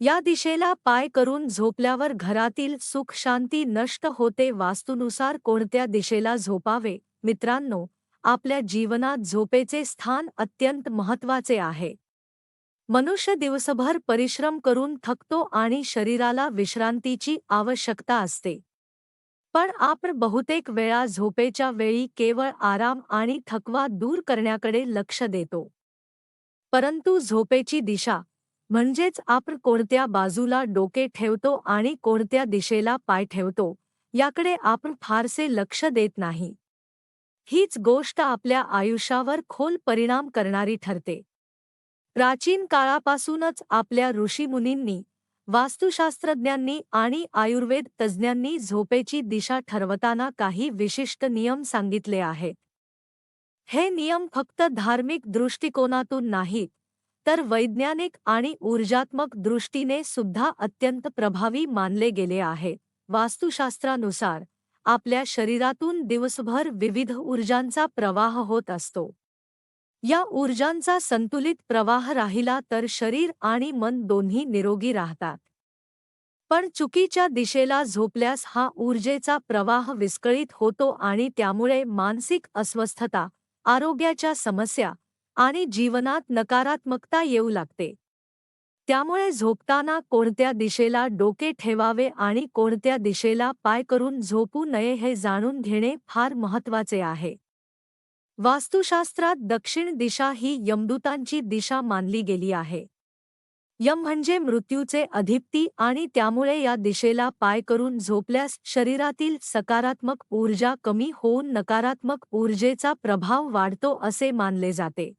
या दिशेला पाय करून झोपल्यावर घरातील सुख शांती नष्ट होते वास्तूनुसार कोणत्या दिशेला झोपावे? मित्रांनो आपल्या जीवनात झोपेचे स्थान अत्यंत महत्त्वाचे आहे. मनुष्य दिवसभर परिश्रम करून थकतो आणि शरीराला विश्रांतीची आवश्यकता असते. पण आपण बहुतेक वेळा झोपेच्या वेळी केवळ आराम आणि थकवा दूर करण्याकडे लक्ष देतो. परंतु झोपेची दिशा म्हणजेच आपण कोणत्या बाजूला डोके ठेवतो आणि कोणत्या दिशेला पाय ठेवतो याकडे आपण फारसे लक्ष देत नाही. हीच गोष्ट आपल्या आयुष्यावर खोल परिणाम करणारी ठरते. प्राचीन काळापासूनच आपल्या ऋषीमुनींनी वास्तुशास्त्रज्ञांनी आणि आयुर्वेद तज्ज्ञांनी झोपेची दिशा ठरवताना काही विशिष्ट नियम सांगितले आहेत. हे नियम फक्त धार्मिक दृष्टिकोनातून नाहीत तर वैज्ञानिक आणि ऊर्जात्मक दृष्टीने सुद्धा अत्यंत प्रभावी मानले गेले आहे. वास्तुशास्त्रानुसार आपल्या शरीरातून दिवसभर विविध ऊर्जांचा प्रवाह होत असतो. या ऊर्जांचा संतुलित प्रवाह राहिला तर शरीर आणि मन दोन्ही निरोगी राहतात. पण चुकीच्या दिशेला झोपल्यास हा ऊर्जेचा प्रवाह विस्कळीत होतो आणि त्यामुळे मानसिक अस्वस्थता आरोग्याच्या समस्या आणि जीवनात नकारात्मकता येऊ लागते. त्यामुळे झोपताना कोणत्या दिशेला डोके ठेवावे आणि कोणत्या दिशेला पाय करून झोपू नये हे जाणून घेणे फार महत्त्वाचे आहे. वास्तुशास्त्रात दक्षिण दिशा ही यमदूतांची दिशा मानली गेली आहे. यम म्हणजे मृत्यूचे अधिपती आणि त्यामुळे या दिशेला पाय करून झोपल्यास शरीरातील सकारात्मक ऊर्जा कमी होऊन नकारात्मक ऊर्जेचा प्रभाव वाढतो असे मानले जाते.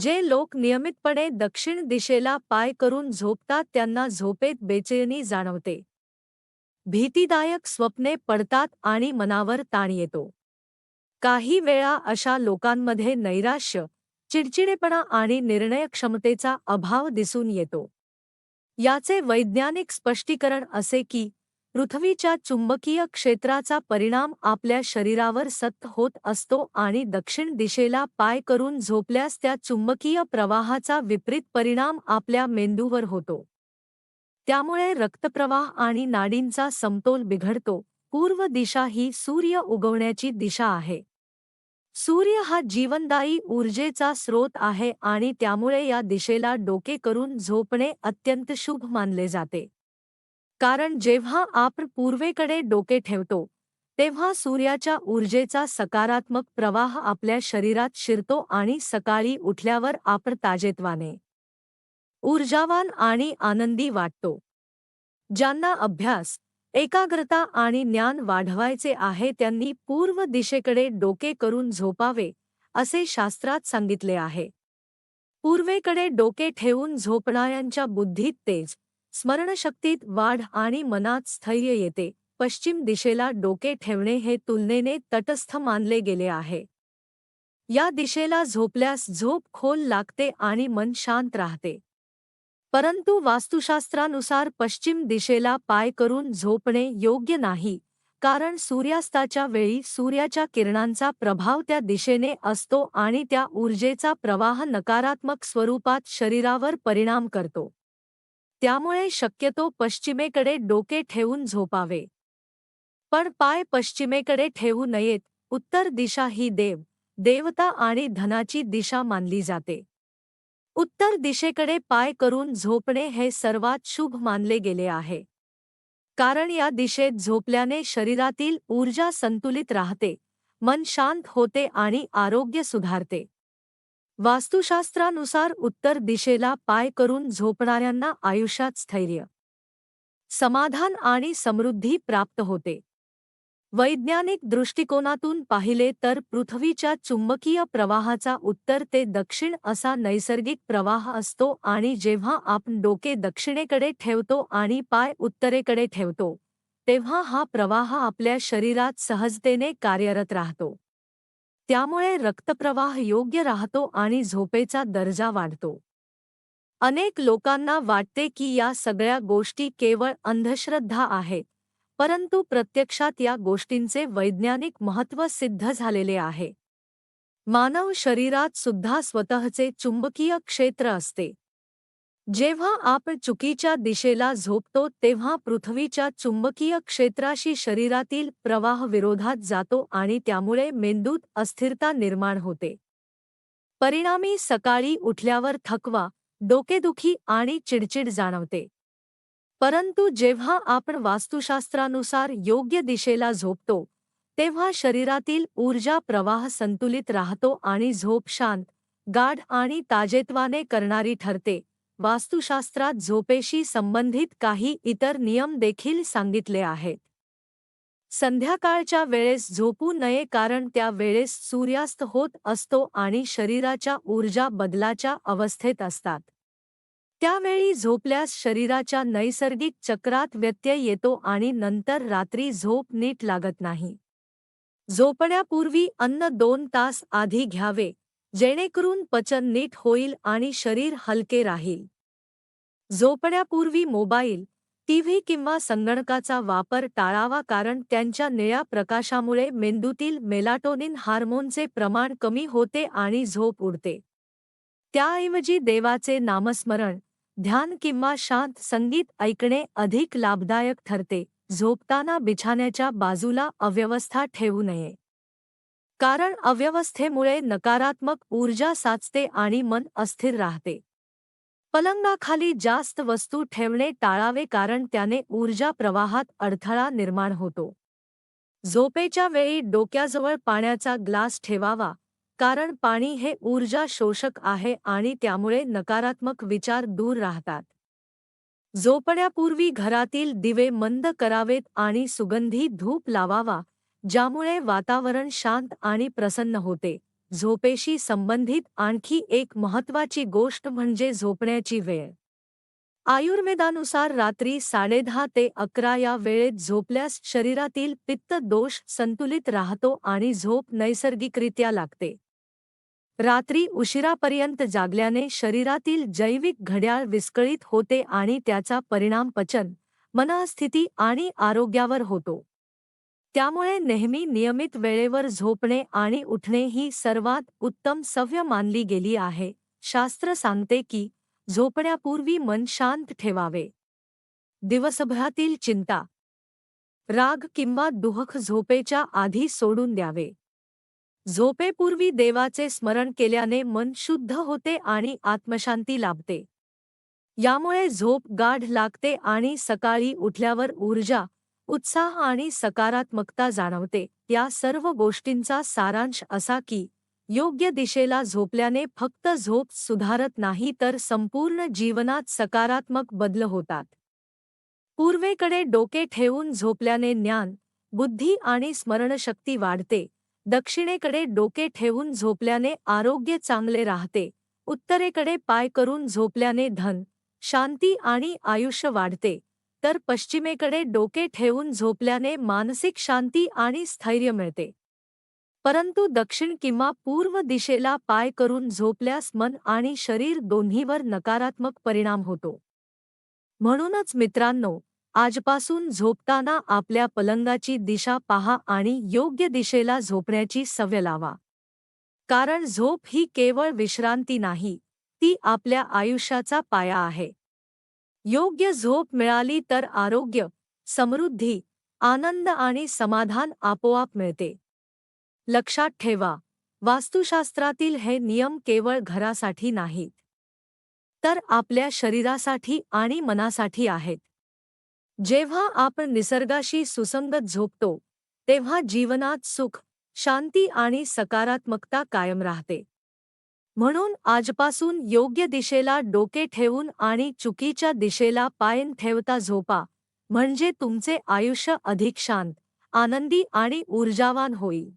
जे लोक नियमितपणे दक्षिण दिशेला पाय करून झोपतात त्यांना झोपेत बेचैनी जाणवते. भीतीदायक स्वप्ने पडतात आणि मनावर ताण येतो. काही वेळा अशा लोकांमध्ये नैराश्य चिडचिडेपणा आणि निर्णयक्षमतेचा अभाव दिसून येतो. याचे वैज्ञानिक स्पष्टीकरण असे की पृथ्वीच्या चुंबकीय क्षेत्राचा परिणाम आपल्या शरीरावर सत होत असतो आणि दक्षिण दिशेला पाय करून झोपल्यास त्या चुंबकीय प्रवाहाचा विपरीत परिणाम आपल्या मेंदूवर होतो. त्यामुळे रक्तप्रवाह आणि नाडींचा समतोल बिघडतो. पूर्व दिशा ही सूर्य उगवण्याची दिशा आहे. सूर्य हा जीवनदायी ऊर्जेचा स्रोत आहे आणि त्यामुळे या दिशेला डोके करून झोपणे अत्यंत शुभ मानले जाते. कारण जेव्हा आपण पूर्वेकडे डोके ठेवतो तेव्हा सूर्याच्या ऊर्जेचा सकारात्मक प्रवाह आपल्या शरीरात शिरतो आणि सकाळी उठल्यावर आपण ताजेतवाने ऊर्जावान आणि आनंदी वाटतो. ज्यांना अभ्यास एकाग्रता आणि ज्ञान वाढवायचे आहे त्यांनी पूर्व दिशेकडे डोके करून झोपावे असे शास्त्रात सांगितले आहे. पूर्वेकडे डोके ठेवून झोपणाऱ्यांच्या बुद्धीत तेज स्मरणशक्तीत वाढ आणि मनात स्थैर्य येते. पश्चिम दिशेला डोके ठेवणे हे तुलनेने तटस्थ मानले गेले आहे. या दिशेला झोपल्यास झोप खोल लागते आणि मन शांत राहते. परंतु वास्तुशास्त्रानुसार पश्चिम दिशेला पाय करून झोपणे योग्य नाही कारण सूर्यास्ताच्या वेळी सूर्याच्या किरणांचा प्रभाव त्या दिशेने असतो आणि त्या ऊर्जेचा प्रवाह नकारात्मक स्वरूपात शरीरावर परिणाम करतो. त्यामुळे शक्यतो पश्चिमेकडे डोके ठेवून झोपावे. पण पाय पश्चिमेकडे ठेवू नयेत उत्तर दिशा ही देव देवता आणि धनाची दिशा मानली जाते. उत्तर दिशेकडे पाय करून झोपणे हे सर्वात शुभ मानले गेले आहे. कारण या दिशेत झोपल्याने शरीरातील ऊर्जा संतुलित राहते मन शांत होते आणि आरोग्य सुधारते. वास्तुशास्त्रानुसार उत्तर दिशेला पाय करून झोपणाऱ्यांना आयुष्यात स्थैर्य समाधान आणि समृद्धी प्राप्त होते. वैज्ञानिक दृष्टिकोनातून पाहिले तर पृथ्वीच्या चुंबकीय प्रवाहाचा उत्तर ते दक्षिण असा नैसर्गिक प्रवाह असतो आणि जेव्हा आपण डोके दक्षिणेकडे ठेवतो आणि पाय उत्तरेकडे ठेवतो तेव्हा हा प्रवाह आपल्या शरीरात सहजतेने कार्यरत राहतो. त्यामुळे रक्तप्रवाह योग्य राहतो आणि झोपेचा दर्जा वाढतो. अनेक लोकांना वाटते की या सगळ्या गोष्टी केवळ अंधश्रद्धा आहेत परंतु प्रत्यक्षात या गोष्टींचे वैज्ञानिक महत्त्व सिद्ध झालेले आहे. मानव शरीरात सुद्धा स्वतःचे चुंबकीय क्षेत्र असते. जेव्हा आपण चुकीच्या दिशेला झोपतो तेव्हा पृथ्वीच्या चुंबकीय क्षेत्राशी शरीरातील प्रवाह विरोधात जातो आणि त्यामुळे मेंदूत अस्थिरता निर्माण होते. परिणामी सकाळी उठल्यावर थकवा डोकेदुखी आणि चिडचिड जाणवते. परंतु जेव्हा आपण वास्तुशास्त्रानुसार योग्य दिशेला झोपतो तेव्हा शरीरातील ऊर्जा प्रवाह संतुलित राहतो आणि झोप शांत गाढ आणि ताजेत्वाने करणारी ठरते. वास्तुशास्त्रात झोपेशी संबंधित काही इतर नियम देखील सांगितले आहेत. संध्याकाळच्या वेळेस झोपू नये कारण त्या वेळेस सूर्यास्त होत असतो आणि शरीराच्या ऊर्जा बदलाच्या अवस्थेत असतात. त्यावेळी झोपल्यास शरीराच्या नैसर्गिक चक्रात व्यत्यय येतो आणि नंतर रात्री झोप नीट लागत नाही. झोपण्यापूर्वी अन्न दोन तास आधी घ्यावे. जेणेकरून पचन नीट होईल आणि शरीर हलके राहील. झोपण्यापूर्वी मोबाईल टीव्ही किंवा संगणकाचा वापर टाळावा कारण त्यांच्या निळ्या प्रकाशामुळे मेंदूतील मेलाटोनिन हार्मोनचे प्रमाण कमी होते आणि झोप उडते. त्याऐवजी देवाचे नामस्मरण ध्यान किंवा शांत संगीत ऐकणे अधिक लाभदायक ठरते. झोपताना बिछाण्याच्या बाजूला अव्यवस्था ठेवू नये. कारण अव्यवस्थेमुळे नकारात्मक ऊर्जा साचते आणि मन अस्थिर राहते. पलंगाखाली जास्त वस्तू ठेवणे टाळावे कारण त्याने ऊर्जा प्रवाहात अडथळा निर्माण होतो. झोपेच्या वेळी डोक्याजवळ पाण्याचा ग्लास ठेवावा कारण पाणी हे ऊर्जा शोषक आहे आणि त्यामुळे नकारात्मक विचार दूर राहतात. झोपण्यापूर्वी घरातील दिवे मंद करावेत आणि सुगंधी धूप लावावा ज्यामुळे वातावरण शांत आणि प्रसन्न होते. झोपेशी संबंधित आणखी एक महत्वाची गोष्ट म्हणजे झोपण्याची वेळ. आयुर्वेदानुसार रात्री साडेदहा ते अकरा या वेळेत झोपल्यास शरीरातील पित्त दोष संतुलित राहतो आणि झोप नैसर्गिकरित्या लागते. रात्री उशिरापर्यंत जागल्याने शरीरातील जैविक घड्याळ विस्कळीत होते आणि त्याचा परिणाम पचन मनस्थिती आणि आरोग्यावर होतो. त्यामुळे नेहमी नियमित वेळेवर झोपणे आणि उठणे ही सर्वात उत्तम सव्य मानली गेली आहे. शास्त्र सांगते की झोपण्यापूर्वी मन शांत ठेवावे. दिवसभरातील चिंता राग किंवा दुहख झोपेच्या आधी सोडून द्यावे. झोपेपूर्वी देवाचे स्मरण केल्याने मन शुद्ध होते आणि आत्मशांती लाभते. यामुळे झोप गाढ लागते आणि सकाळी उठल्यावर ऊर्जा उत्साह आणि सकारात्मकता जाणवते. या सर्व गोष्टींचा सारांश असा की योग्य दिशेला झोपल्याने फक्त झोप सुधारत नाही तर संपूर्ण जीवनात सकारात्मक बदल होतात. पूर्वेकडे डोके ठेवून झोपल्याने ज्ञान बुद्धी आणि स्मरणशक्ती वाढते. दक्षिणेकडे डोके ठेवून झोपल्याने आरोग्य चांगले राहते. उत्तरेकडे पाय करून झोपल्याने धन शांती आणि आयुष्य वाढते. तर पश्चिमेकडे डोके ठेवून झोपल्याने मानसिक शांती आणि स्थैर्य मिळते. परंतु दक्षिण किंवा पूर्व दिशेला पाय करून झोपल्यास मन आणि शरीर दोन्हीवर नकारात्मक परिणाम होतो. म्हणूनच मित्रांनो आजपासून झोपताना आपल्या पलंगाची दिशा पहा आणि योग्य दिशेला झोपण्याची सवय लावा. कारण झोप ही केवळ विश्रांती नाही ती आपल्या आयुष्याचा पाया आहे. योग्य झोप मिळाली तर आरोग्य समृद्धी आनंद आणि समाधान आपोआप मिळते. लक्षात ठेवा वास्तुशास्त्रातील हे नियम केवळ घरासाठी नाहीत तर आपल्या शरीरासाठी आणि मनासाठी आहेत. जेव्हा आपण निसर्गाशी सुसंगत झोपतो तेव्हा जीवनात सुख शांती आणि सकारात्मकता कायम राहते. म्हणून आजपासून योग्य दिशेला डोके ठेवून आणि चुकीच्या दिशेला पायन ठेवता झोपा. म्हणजे तुमचे आयुष्य अधिक शांत आनंदी आणि ऊर्जावान होईल.